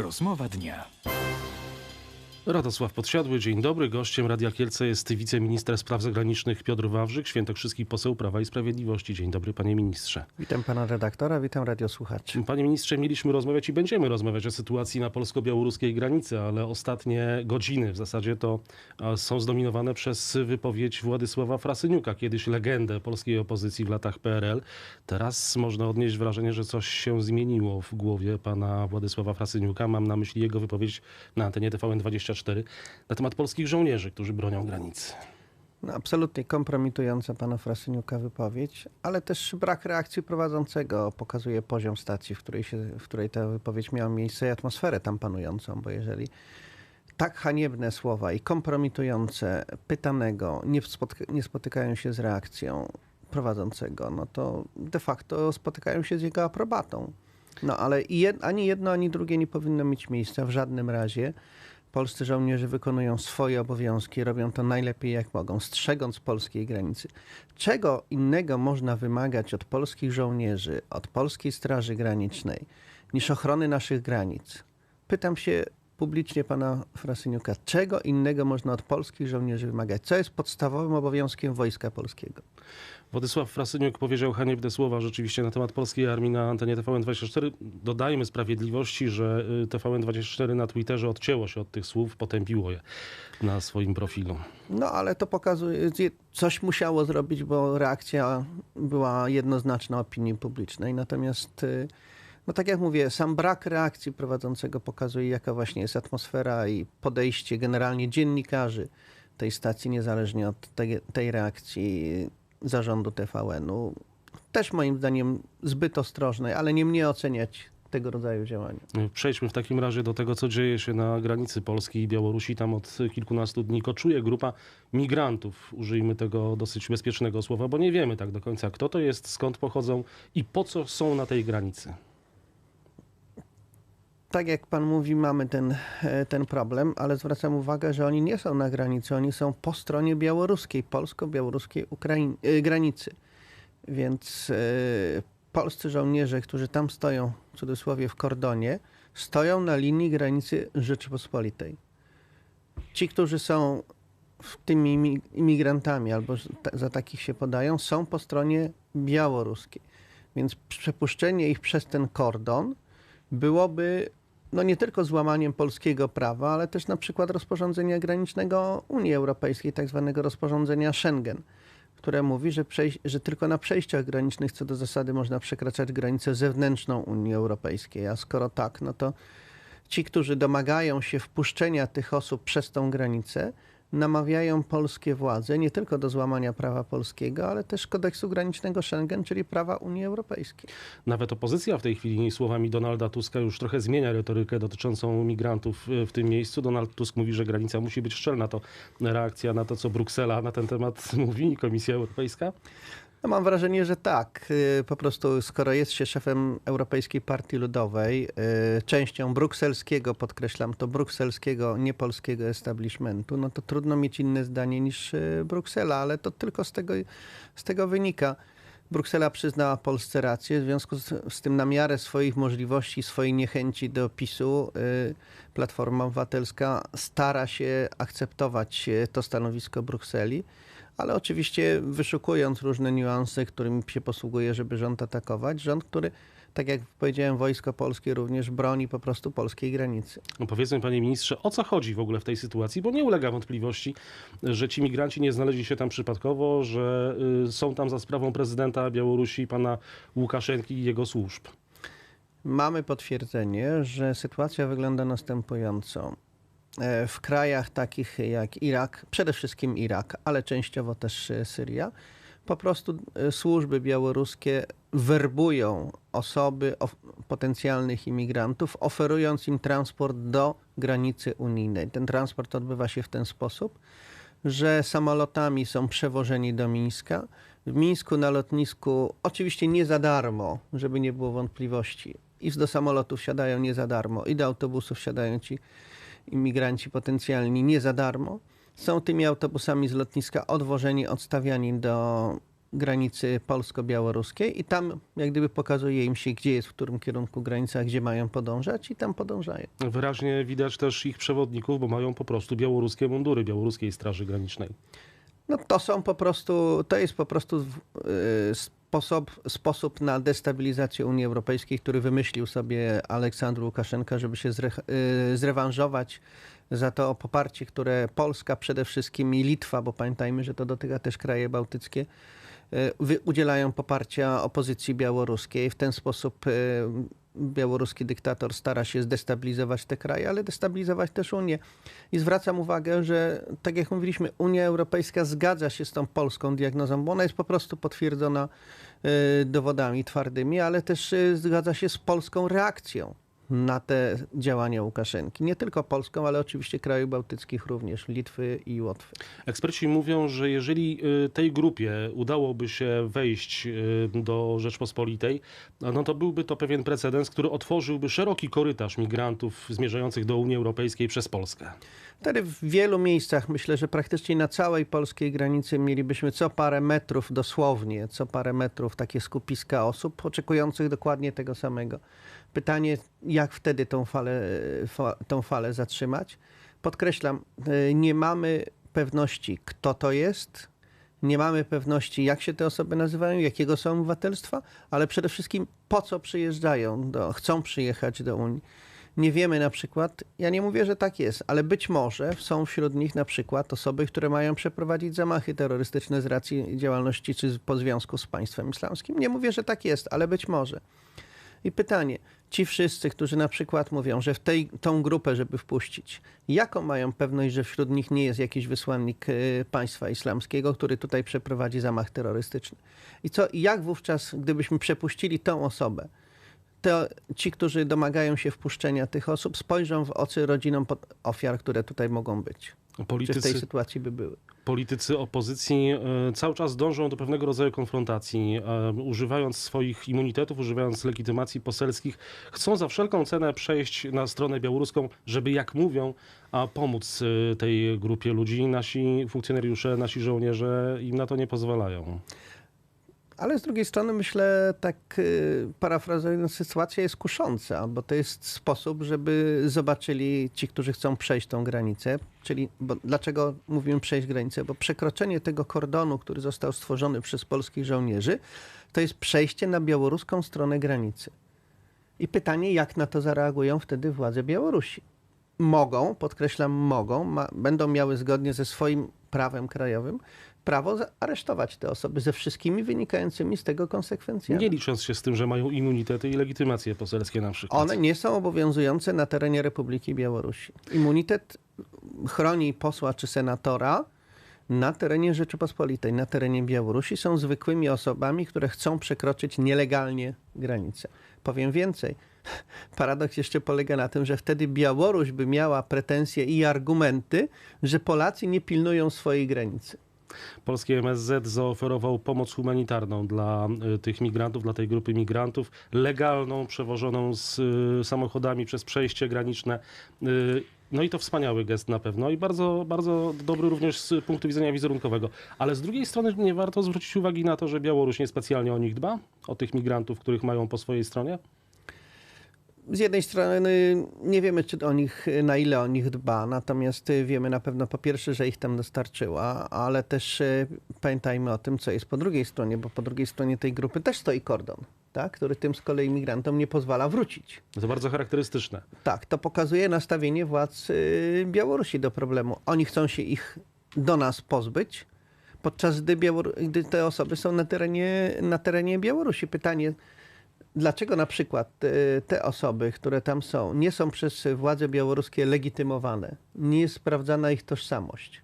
Rozmowa dnia. Radosław Podsiadły, dzień dobry. Gościem Radia Kielce jest wiceminister spraw zagranicznych Piotr Wawrzyk, świętokrzyski poseł Prawa i Sprawiedliwości. Dzień dobry, panie ministrze. Witam pana redaktora, witam radiosłuchaczy. Panie ministrze, mieliśmy rozmawiać i będziemy rozmawiać o sytuacji na polsko-białoruskiej granicy, ale ostatnie godziny w zasadzie to są zdominowane przez wypowiedź Władysława Frasyniuka, kiedyś legendę polskiej opozycji w latach PRL. Teraz można odnieść wrażenie, że coś się zmieniło w głowie pana Władysława Frasyniuka. Mam na myśli jego wypowiedź na antenie TVN24 na temat polskich żołnierzy, którzy bronią granicy. No, absolutnie kompromitująca pana Frasyniuka wypowiedź, ale też brak reakcji prowadzącego pokazuje poziom stacji, w której, się, w której ta wypowiedź miała miejsce i atmosferę tam panującą, bo jeżeli tak haniebne słowa i kompromitujące pytanego nie, nie spotykają się z reakcją prowadzącego, no to de facto spotykają się z jego aprobatą. No ale jed, ani jedno, ani drugie nie powinno mieć miejsca w żadnym razie. Polscy żołnierze wykonują swoje obowiązki, robią to najlepiej jak mogą, strzegąc polskiej granicy. Czego innego można wymagać od polskich żołnierzy, od polskiej Straży Granicznej, niż ochrony naszych granic? Pytam się publicznie pana Frasyniuka, czego innego można od polskich żołnierzy wymagać? Co jest podstawowym obowiązkiem Wojska Polskiego? Władysław Frasyniuk powiedział haniebne słowa rzeczywiście na temat polskiej armii na antenie TVN24. Dodajmy sprawiedliwości, że y, TVN24 na Twitterze odcięło się od tych słów, potępiło je na swoim profilu. No ale to pokazuje, coś musiało zrobić, bo reakcja była jednoznaczna opinii publicznej. Natomiast, y, no tak jak mówię, sam brak reakcji prowadzącego pokazuje, jaka właśnie jest atmosfera i podejście generalnie dziennikarzy tej stacji, niezależnie od tej, tej reakcji zarządu TVN-u. Też moim zdaniem zbyt ostrożnej, ale nie mnie oceniać tego rodzaju działania. Przejdźmy w takim razie do tego, co dzieje się na granicy Polski i Białorusi. Tam od kilkunastu dni koczuje grupa migrantów. Użyjmy tego dosyć bezpiecznego słowa, bo nie wiemy tak do końca, kto to jest, skąd pochodzą i po co są na tej granicy. Tak jak pan mówi, mamy ten, e, ten problem, ale zwracam uwagę, że oni nie są na granicy, oni są po stronie białoruskiej, polsko-białoruskiej y, granicy. Więc y, polscy żołnierze, którzy tam stoją, w cudzysłowie, w kordonie, stoją na linii granicy Rzeczypospolitej. Ci, którzy są tymi imi- imigrantami albo za takich się podają, są po stronie białoruskiej. Więc przepuszczenie ich przez ten kordon byłoby no nie tylko złamaniem polskiego prawa, ale też na przykład rozporządzenia granicznego Unii Europejskiej, tak zwanego rozporządzenia Schengen, które mówi, że, że tylko na przejściach granicznych co do zasady można przekraczać granicę zewnętrzną Unii Europejskiej. A skoro tak, no to ci, którzy domagają się wpuszczenia tych osób przez tą granicę, namawiają polskie władze nie tylko do złamania prawa polskiego, ale też kodeksu granicznego Schengen, czyli prawa Unii Europejskiej. Nawet opozycja w tej chwili słowami Donalda Tuska już trochę zmienia retorykę dotyczącą migrantów y, w tym miejscu. Donald Tusk mówi, że granica musi być szczelna. To reakcja na to, co Bruksela na ten temat mówi i Komisja Europejska. No mam wrażenie, że tak. Y, Po prostu skoro jest się szefem Europejskiej Partii Ludowej, y, częścią brukselskiego, podkreślam to, brukselskiego, nie polskiego establishmentu, no to trudno mieć inne zdanie niż y, Bruksela, ale to tylko z tego, z tego wynika. Bruksela przyznała Polsce rację, w związku z, z tym na miarę swoich możliwości, swojej niechęci do PiSu y, Platforma Obywatelska stara się akceptować to stanowisko Brukseli ale oczywiście wyszukując różne niuanse, którymi się posługuje, żeby rząd atakować. Rząd, który, tak jak powiedziałem, Wojsko Polskie również broni po prostu polskiej granicy. No powiedzmy, panie ministrze, o co chodzi w ogóle w tej sytuacji, bo nie ulega wątpliwości, że ci migranci nie znaleźli się tam przypadkowo, że y, są tam za sprawą prezydenta Białorusi, pana Łukaszenki i jego służb. Mamy potwierdzenie, że sytuacja wygląda następująco. E, W krajach takich jak Irak, przede wszystkim Irak, ale częściowo też e, Syria, po prostu e, służby białoruskie werbują osoby, potencjalnych imigrantów, oferując im transport do granicy unijnej. Ten transport odbywa się w ten sposób, że samolotami są przewożeni do Mińska. W Mińsku na lotnisku, oczywiście nie za darmo, żeby nie było wątpliwości, i do samolotów siadają nie za darmo, i do autobusów siadają ci imigranci potencjalni nie za darmo. Są tymi autobusami z lotniska odwożeni, odstawiani do granicy polsko-białoruskiej i tam jak gdyby pokazuje im się, gdzie jest, w którym kierunku granica, gdzie mają podążać i tam podążają. Wyraźnie widać też ich przewodników, bo mają po prostu białoruskie mundury białoruskiej Straży Granicznej. No to są po prostu, to jest po prostu y, sposób, sposób na destabilizację Unii Europejskiej, który wymyślił sobie Aleksandr Łukaszenka, żeby się zre, y, zrewanżować za to poparcie, które Polska przede wszystkim i Litwa, bo pamiętajmy, że to dotyka też kraje bałtyckie, y, udzielają poparcia opozycji białoruskiej. W ten sposób y, białoruski dyktator stara się zdestabilizować te kraje, ale destabilizować też Unię. I zwracam uwagę, że tak jak mówiliśmy, Unia Europejska zgadza się z tą polską diagnozą, bo ona jest po prostu potwierdzona y, dowodami twardymi, ale też y, zgadza się z polską reakcją na te działania Łukaszenki. Nie tylko polską, ale oczywiście krajów bałtyckich również, Litwy i Łotwy. Eksperci mówią, że jeżeli y, tej grupie udałoby się wejść y, do Rzeczpospolitej, no to byłby to pewien precedens, który otworzyłby szeroki korytarz migrantów zmierzających do Unii Europejskiej przez Polskę. Wtedy w wielu miejscach, myślę, że praktycznie na całej polskiej granicy mielibyśmy co parę metrów, dosłownie co parę metrów takie skupiska osób oczekujących dokładnie tego samego. Pytanie, jak wtedy tą falę, fa, tą falę zatrzymać? Podkreślam, y, nie mamy pewności, kto to jest, nie mamy pewności, jak się te osoby nazywają, jakiego są obywatelstwa, ale przede wszystkim po co przyjeżdżają, do, chcą przyjechać do Unii. Nie wiemy na przykład, ja nie mówię, że tak jest, ale być może są wśród nich na przykład osoby, które mają przeprowadzić zamachy terrorystyczne z racji działalności czy po związku z państwem islamskim. Nie mówię, że tak jest, ale być może. I pytanie, ci wszyscy, którzy na przykład mówią, że w tej, tą grupę, żeby wpuścić, jaką mają pewność, że wśród nich nie jest jakiś wysłannik y, państwa islamskiego, który tutaj przeprowadzi zamach terrorystyczny? I co, jak wówczas, gdybyśmy przepuścili tą osobę, to ci, którzy domagają się wpuszczenia tych osób, spojrzą w oczy rodzinom ofiar, które tutaj mogą być. Czy w tej Politycy, sytuacji by były? politycy opozycji e, cały czas dążą do pewnego rodzaju konfrontacji, e, używając swoich immunitetów, używając legitymacji poselskich, chcą za wszelką cenę przejść na stronę białoruską, żeby, jak mówią, a pomóc e, tej grupie ludzi. Nasi funkcjonariusze, nasi żołnierze im na to nie pozwalają. Ale z drugiej strony myślę, tak y, parafrazując, sytuacja jest kusząca, bo to jest sposób, żeby zobaczyli ci, którzy chcą przejść tą granicę. Czyli dlaczego mówimy przejść granicę? Bo przekroczenie tego kordonu, który został stworzony przez polskich żołnierzy, to jest przejście na białoruską stronę granicy. I pytanie, jak na to zareagują wtedy władze Białorusi? Mogą, podkreślam, mogą, ma, będą miały zgodnie ze swoim prawem krajowym prawo aresztować te osoby ze wszystkimi wynikającymi z tego konsekwencjami. Nie licząc się z tym, że mają immunitety i legitymacje poselskie na przykład. One nie są obowiązujące na terenie Republiki Białorusi. Immunitet chroni posła czy senatora na terenie Rzeczypospolitej, na terenie Białorusi. Są zwykłymi osobami, które chcą przekroczyć nielegalnie granicę. Powiem więcej. Paradoks jeszcze polega na tym, że wtedy Białoruś by miała pretensje i argumenty, że Polacy nie pilnują swojej granicy. Polski MSZ zaoferował pomoc humanitarną dla y, tych migrantów, dla tej grupy migrantów, legalną, przewożoną z y, samochodami przez przejście graniczne. Y, No i to wspaniały gest na pewno i bardzo, bardzo dobry również z punktu widzenia wizerunkowego. Ale z drugiej strony nie warto zwrócić uwagi na to, że Białoruś niespecjalnie o nich dba, o tych migrantów, których mają po swojej stronie. Z jednej strony nie wiemy, czy o nich, na ile o nich dba, natomiast wiemy na pewno po pierwsze, że ich tam dostarczyła, ale też y, pamiętajmy o tym, co jest po drugiej stronie, bo po drugiej stronie tej grupy też stoi kordon, tak? który tym z kolei migrantom nie pozwala wrócić. To bardzo charakterystyczne. Tak, to pokazuje nastawienie władz y, Białorusi do problemu. Oni chcą się ich do nas pozbyć, podczas gdy, Białor- gdy te osoby są na terenie, na terenie Białorusi. Pytanie, dlaczego na przykład y, te osoby, które tam są, nie są przez władze białoruskie legitymowane, nie jest sprawdzana ich tożsamość?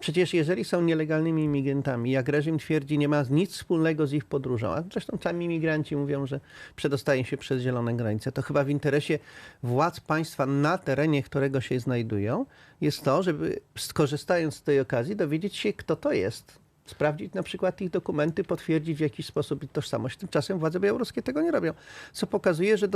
Przecież jeżeli są nielegalnymi imigrantami, jak reżim twierdzi, nie ma nic wspólnego z ich podróżą, a zresztą sami imigranci mówią, że przedostają się przez zielone granice, to chyba w interesie władz państwa na terenie, którego się znajdują, jest to, żeby skorzystając z tej okazji dowiedzieć się, kto to jest. Sprawdzić na przykład ich dokumenty, potwierdzić w jakiś sposób ich tożsamość. Tymczasem władze białoruskie tego nie robią, co pokazuje, że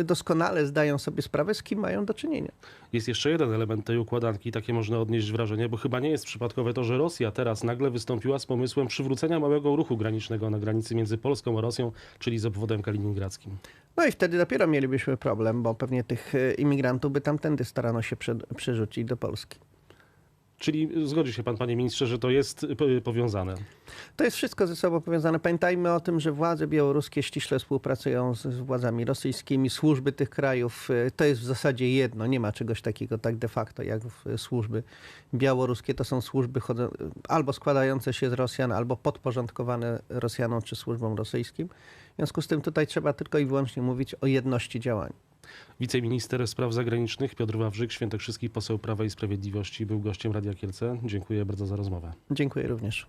y, doskonale zdają sobie sprawę, z kim mają do czynienia. Jest jeszcze jeden element tej układanki, takie można odnieść wrażenie, bo chyba nie jest przypadkowe to, że Rosja teraz nagle wystąpiła z pomysłem przywrócenia małego ruchu granicznego na granicy między Polską a Rosją, czyli z obwodem kaliningradzkim. No i wtedy dopiero mielibyśmy problem, bo pewnie tych y, imigrantów by tamtędy starano się prze- przerzucić do Polski. Czyli zgodzi się pan, panie ministrze, że to jest y, powiązane. To jest wszystko ze sobą powiązane. Pamiętajmy o tym, że władze białoruskie ściśle współpracują z, władzami rosyjskimi, służby tych krajów. y, To jest w zasadzie jedno, nie ma czegoś takiego tak de facto jak y, służby białoruskie. To są służby albo składające się z Rosjan, albo podporządkowane Rosjanom czy służbom rosyjskim. W związku z tym tutaj trzeba tylko i wyłącznie mówić o jedności działań. Wiceminister spraw zagranicznych Piotr Wawrzyk, świętokrzyski poseł Prawa i Sprawiedliwości, był gościem Radia Kielce. Dziękuję bardzo za rozmowę. Dziękuję również.